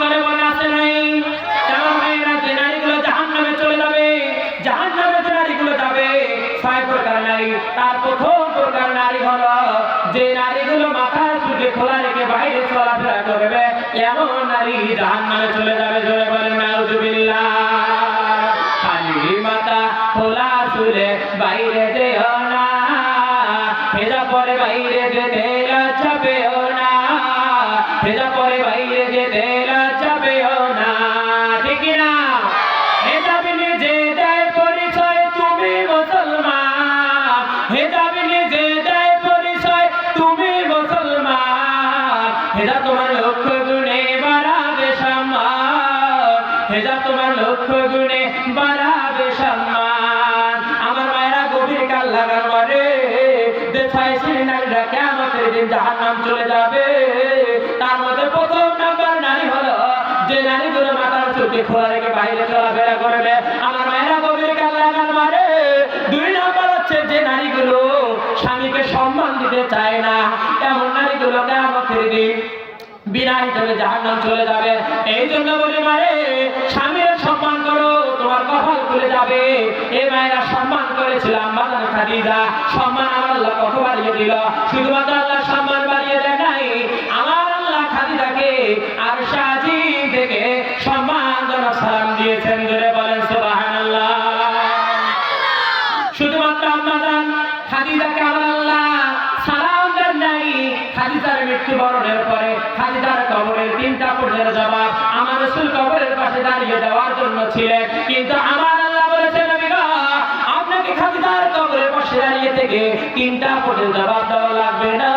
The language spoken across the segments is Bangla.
করে মনে আছে নাই। ভাইয়েরা যে নারীগুলো জাহান্নামে চলে যাবে, জাহান্নামে যে নারীগুলো যাবে, ছয় প্রকার নারী। তার প্রথম প্রকার নারী যে নারীগুলো খোলা রেখে বাইরে চলাফেরা করবে, এমন নারী জাহান্নামে চলে যাবে, জোরে বলেন, নাউজুবিল্লাহ। খালি মাথা খোলা চুলে বাইরে যেও না ভেজা পরে বাইরে যেতে লজ্জা পেও না ভেজা পরে বাইরে যেতে লজ্জা হেজা তোমার লক্ষ্য গুণে বাড়াবে সম্মান। আমার মায়েরা গভীর কাল লাগার পরে দেখায় সেই নারীরা কেমতের দিন জাহান্নাম চলে যাবে। তার মধ্যে প্রথম নাম্বার নারী হলো যে নারীগুলো মাথার চুটি খোলা রেখে বাইরে চলাফেরা করবে। আমার মায়েরা গভীর কাল লাগার মারে দুই নাম্বার হচ্ছে যে নারীগুলো স্বামীকে সম্মান দিতে চায় না। এমন নারীগুলো কেমতের দিন বিনা হিসেবে জাহান্নাম চলে যাবে। এই জন্য বলি মারে সম্মান করো, তোমার কপাল খুলে যাবে। এই মায়েরা সম্মান করেছিলাম বাজান খাদিজা। সম্মান আমার আল্লাহ কত বাড়িয়ে দিল। শুধুমাত্র আল্লাহ সম্মান বাড়িয়ে দেয় নাই, আমার আল্লাহ খাদিজাকে আর সাজি থেকে সম্মানজনক সালাম দিয়েছেন ধরে বলেন সুবহানাল্লাহ। শুধুমাত্র আম্মাজান খাদিজাকে আমার আল্লাহ সালাম দেন নাই, খাদিজার মৃত্যুবরণের পরে খাদিজার কবরের তিনটা আমার রসুল পাশে দেওয়ার জন্য ছিলেন। কিন্তু আমার আল্লাহ বলেছেন আপনাকে খাদিজার কবরের পাশে দাঁড়িয়ে থেকে তিনটা প্রশ্নের জবাব দেওয়া লাগবে না।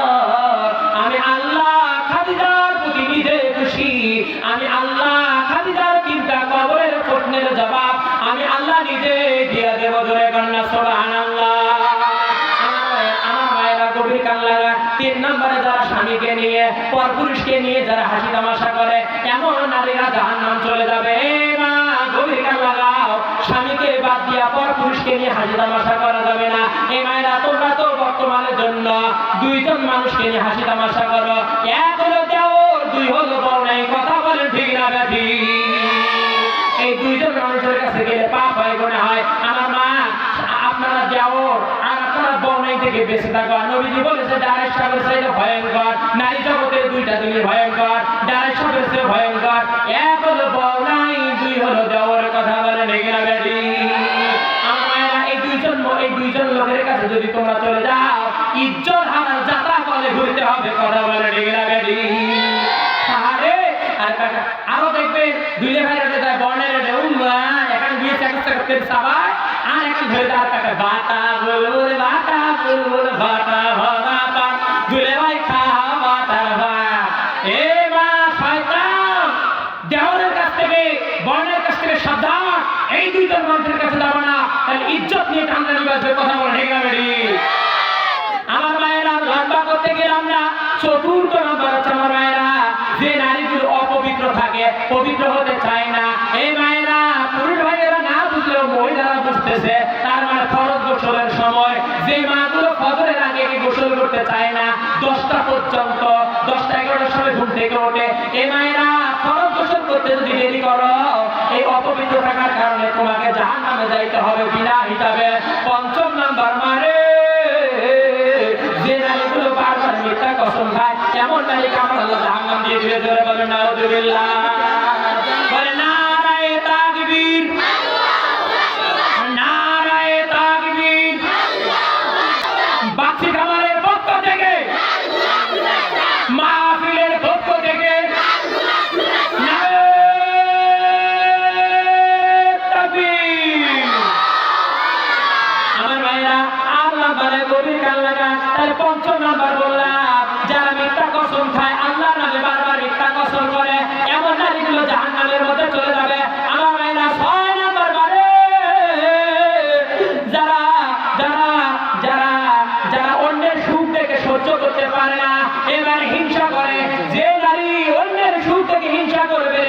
আমি আল্লাহ খাদিজার প্রতি নিজে খুশি। আমি আল্লাহ কবরের প্রশ্নের জবাব আমি আল্লাহ নিজে দিয়ে দেব জোরে কন্যা, সুবহানাল্লাহ। আমার মায়ের- আমার মায়েরা গভীর কান লাগা তিন নম্বরে যারা স্বামীকে নিয়ে পর পুরুষকে নিয়ে যারা হাসি তামাশা করে, এমন নারীরা জাহান্নাম পর পুরুষকে নিয়ে হাসি তামাশা করা যাবে না। এই মায়েরা, তোমরা তো বর্তমানের জন্য দুইজন মানুষকে নিয়ে হাসি তামাশা করো। এক হলো দেওর, দুই হলো বউ নাই কথা বলেন ঠিক না ব্যাধি? এই দুইজন মানুষের কাছে গেলে পাপ হয় মনে হয়। আমার মা, আপনারা যাও আর আপনারা বনাই থেকে বেঁচে থাকো। নবীজি বলেছে ডারের সাগর চাইলে ভয়ঙ্কর। নারী জগতে দুইটা দিনই ভয়ঙ্কর। ডারের সাগর ভয়ঙ্কর। এক হলো বনাই দুই হলো দেওয়ার লোকের কাছে যদি তোমরা চলে যাও, ইজ্জত হারার যাত্রা বলে ঘুরতে হবে, কথা বলে বেডি আরে দেখবে, দুই যায় বর্ণের এখন সবাই, আর এখন ধরে ভরা পান, দুলে ভাই খা ভাত। এ শয়তান কাছ থেকে, বর্ণের কাছ থেকে সাবধান, এই দুইজন মানুষের কাছে যাব না তাহলে ইজ্জত তার মানে গোসলের সময়। আগে গোসল করতে চায় না, দশটা পর্যন্ত, দশটা এগারোটার সময় ঘুম থেকে ওঠে। এই মায়েরা ফরজ গোসল করতে যদি দেরি করো এই অপবিত্র থাকার কারণে তোমাকে জাহান নামে যাইতে হবে বিনা হিসাবে। পঞ্চম নাম্বার মানে যে নারীগুলো বারবার মিথ্যা কসম খায়, এমন নারীকে আমার আল্লাহ জাহান্নাম দিয়ে দিয়ে জোরে বলেন, নাউজুবিল্লাহ। সহ্য করতে পারে না, এবার হিংসা করে। যে নারী অন্যের সুখ থেকে হিংসা করবে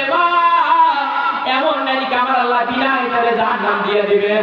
এমন নারীকে আমার আল্লাহ বিনা হিসাবে জাহান দিয়ে দিবে।